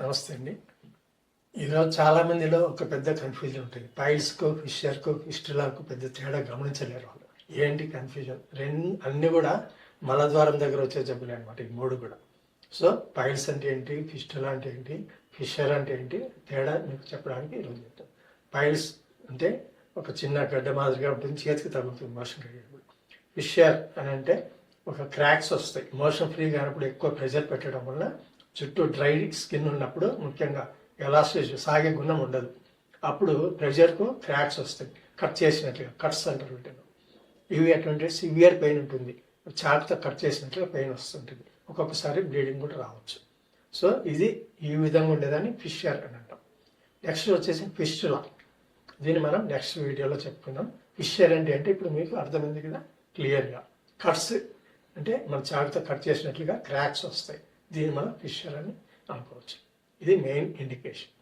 నమస్తే అండి. ఈరోజు చాలా మందిలో ఒక పెద్ద కన్ఫ్యూజన్ ఉంటుంది. పైల్స్కు ఫిషర్కు ఫిస్టులాకు పెద్ద తేడా గమనించలేరు వాళ్ళు. ఏంటి కన్ఫ్యూజన్ రెండు అన్నీ కూడా మలద్వారం దగ్గర వచ్చే జబ్బులే అనమాట ఈ మూడు కూడా. సో పైల్స్ అంటే ఏంటి? ఫిస్టులా అంటే ఏంటి? ఫిషర్ అంటే ఏంటి? తేడా మీకు చెప్పడానికి ఈరోజు చెప్తాను పైల్స్ అంటే ఒక చిన్న గడ్డ మాదిరిగా ఉంటుంది చేతికి తగులుతుంది మోషన్ కలిగేప్పుడు ఫిషర్ అని అంటే ఒక క్రాక్స్ వస్తాయి. మోషన్ ఫ్రీ కానప్పుడు ఎక్కువ ప్రెజర్ పెట్టడం వల్ల చుట్టూ డ్రై స్కిన్ ఉన్నప్పుడు ముఖ్యంగా ఎలాస్టిక్ సాగే గుణం ఉండదు. అప్పుడు ప్రెషర్కు క్రాక్స్ వస్తాయి. కట్ చేసినట్లుగా కట్స్ అంటారు వీటిని ఇవి అటువంటి సివియర్ పెయిన్ ఉంటుంది. చాకుతో కట్ చేసినట్లుగా పెయిన్ వస్తుంటుంది. ఒక్కొక్కసారి బ్లీడింగ్ కూడా రావచ్చు. సో ఇది ఈ విధంగా ఉండేదాన్ని ఫిషర్ అని అంటాం. నెక్స్ట్ వచ్చేసి ఫిస్టులా దీన్ని మనం నెక్స్ట్ వీడియోలో చెప్పుకుందాం. ఫిషర్ అంటే అంటే ఇప్పుడు మీకు అర్థమైంది కదా క్లియర్గా కట్స్ అంటే మన చాకుతో కట్ చేసినట్లుగా క్రాక్స్ వస్తాయి. దీన్ని మనం ఫిషర్ అని అనుకోవచ్చు. ఇది మెయిన్ ఇండికేషన్